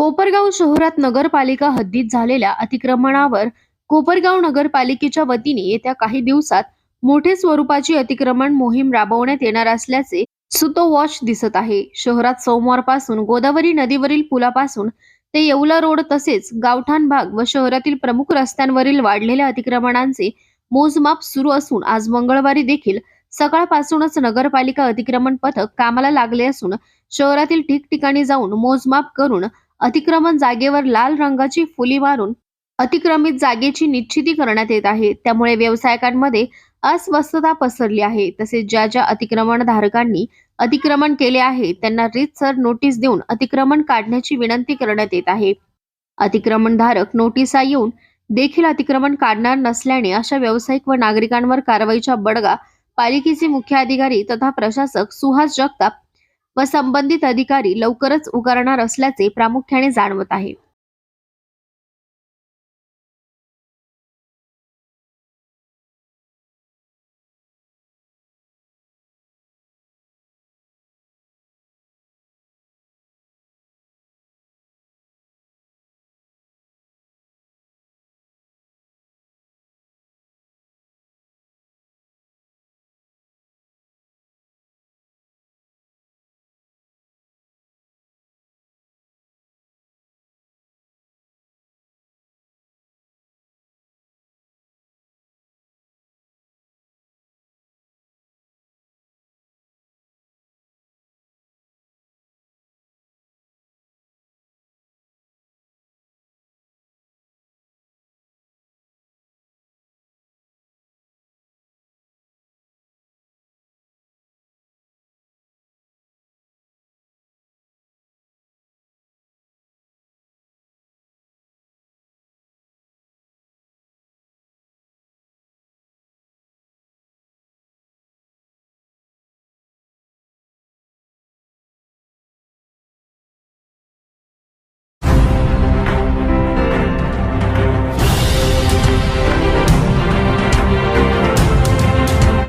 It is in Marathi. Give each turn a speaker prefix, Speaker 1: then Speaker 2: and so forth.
Speaker 1: कोपरगाव शहरात नगरपालिका हद्दीत झालेल्या अतिक्रमणावर कोपरगाव नगरपालिकेच्या वतीने येत्या काही दिवसात मोठे स्वरूपाची अतिक्रमण मोहीम राबवण्यात येणार असल्याचे सुतो वॉच दिसत आहे. शहरात सोमवारपासून गोदावरी नदीवरील पुलापासून ते येवला रोड तसेच गावठाण भाग व शहरातील प्रमुख रस्त्यांवरील वाढलेल्या अतिक्रमणांचे मोजमाप सुरू असून आज मंगळवारी देखील सकाळपासूनच नगरपालिका अतिक्रमण पथक कामाला लागले असून शहरातील ठिकठिकाणी जाऊन मोजमाप करून अतिक्रमण जागेवर लाल रंगाची फुली मारून अतिक्रमित जागेची निश्चिती करण्यात येत आहे. त्यामुळे व्यावसायिकांमध्ये अस्वस्थता पसरली आहे. तसेच ज्या ज्या अतिक्रमण धारकांनी अतिक्रमण केले आहे त्यांना रीतसर नोटीस देऊन अतिक्रमण काढण्याची विनंती करण्यात येत आहे. अतिक्रमण धारक नोटिसा येऊन देखील अतिक्रमण काढणार नसल्याने अशा व्यावसायिक व नागरिकांवर कारवाईचा बडगा पालिकेचे मुख्य अधिकारी तथा प्रशासक सुहास जगताप व संबंधित अधिकारी लवकरच उगारणार असल्याचे प्रामुख्याने जाणवत आहे.